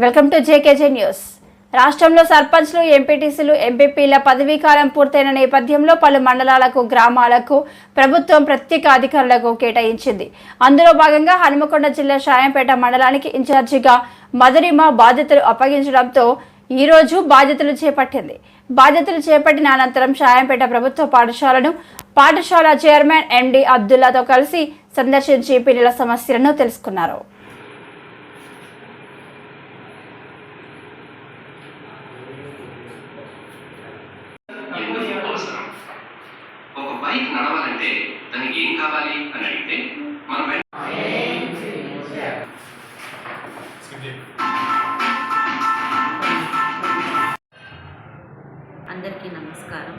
Welcome to JKJ news. రాష్ట్రంలో సర్పంచ్లు ఎంపీటీసీలు ఎంపీపీల పదవీకాలం పూర్తయిన నేపథ్యంలో పలు మండలాలకు గ్రామాలకు ప్రభుత్వం ప్రత్యేక అధికారులకు కేటాయించింది. అందులో భాగంగా హనుమకొండ జిల్లా షాయంపేట మండలానికి ఇన్ఛార్జిగా మధురిమ బాధ్యతలు అప్పగించడంతో ఈ రోజు బాధ్యతలు చేపట్టింది. బాధ్యతలు చేపట్టిన అనంతరం షాయంపేట ప్రభుత్వ పాఠశాలను పాఠశాల చైర్మన్ ఎండి అబ్దుల్లాతో కలిసి సందర్శించి పిల్లల సమస్యలను తెలుసుకున్నారు. అంటే దానికి ఏం కావాలి అని అడిగితే మనం అందరికీ నమస్కారం.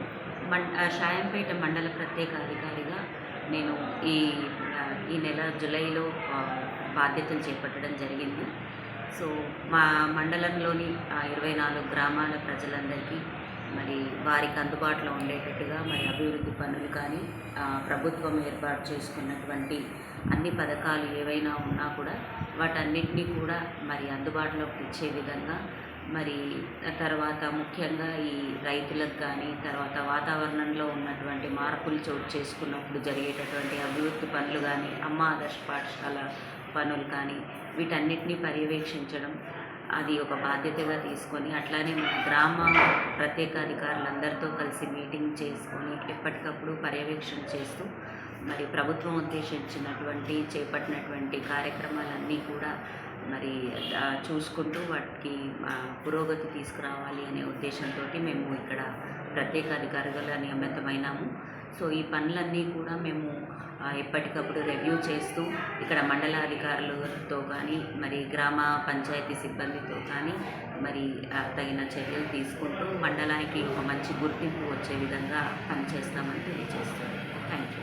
మం షాయంపేట మండల ప్రత్యేక అధికారిగా నేను ఈ ఈ నెల జూలైలో బాధ్యతలు చేపట్టడం జరిగింది. సో మా మండలంలోని ఇరవై నాలుగు గ్రామాల ప్రజలందరికీ వారికి అందుబాటులో ఉండేటట్టుగా మరి అభివృద్ధి పనులు కానీ ప్రభుత్వం ఏర్పాటు చేసుకున్నటువంటి అన్ని పథకాలు ఏవైనా ఉన్నా కూడా వాటన్నిటినీ కూడా మరి అందుబాటులోకి తెచ్చే విధంగా మరి తర్వాత ముఖ్యంగా ఈ రైతులకు కానీ తర్వాత వాతావరణంలో ఉన్నటువంటి మార్పులు చోటు చేసుకున్నప్పుడు జరిగేటటువంటి అభివృద్ధి పనులు కానీ అమ్మ ఆదర్శ పాఠశాల పనులు కానీ వీటన్నిటిని పర్యవేక్షించడం అది ఒక బాధ్యతగా తీసుకొని అట్లానే మన గ్రామ ప్రత్యేక అధికారులందరితో కలిసి మీటింగ్ చేసుకొని ఎప్పటికప్పుడు పర్యవేక్షణ చేస్తూ మరి ప్రభుత్వం ఉద్దేశించినటువంటి చేపట్టినటువంటి కార్యక్రమాలన్నీ కూడా మరి చూసుకుంటూ వాటికి పురోగతి తీసుకురావాలి అనే ఉద్దేశంతో మేము ఇక్కడ ప్రత్యేక అధికారులుగా నియమితమైనాము సో ఈ పనులన్నీ కూడా మేము ఎప్పటికప్పుడు రివ్యూ చేస్తూ ఇక్కడ మండలాధికారులతో కానీ మరి గ్రామ పంచాయతీ సిబ్బందితో కానీ మరి తగిన చర్యలు తీసుకుంటూ మండలానికి ఒక మంచి గుర్తింపు వచ్చే విధంగా పనిచేస్తామని తెలియజేస్తాను థ్యాంక్ యూ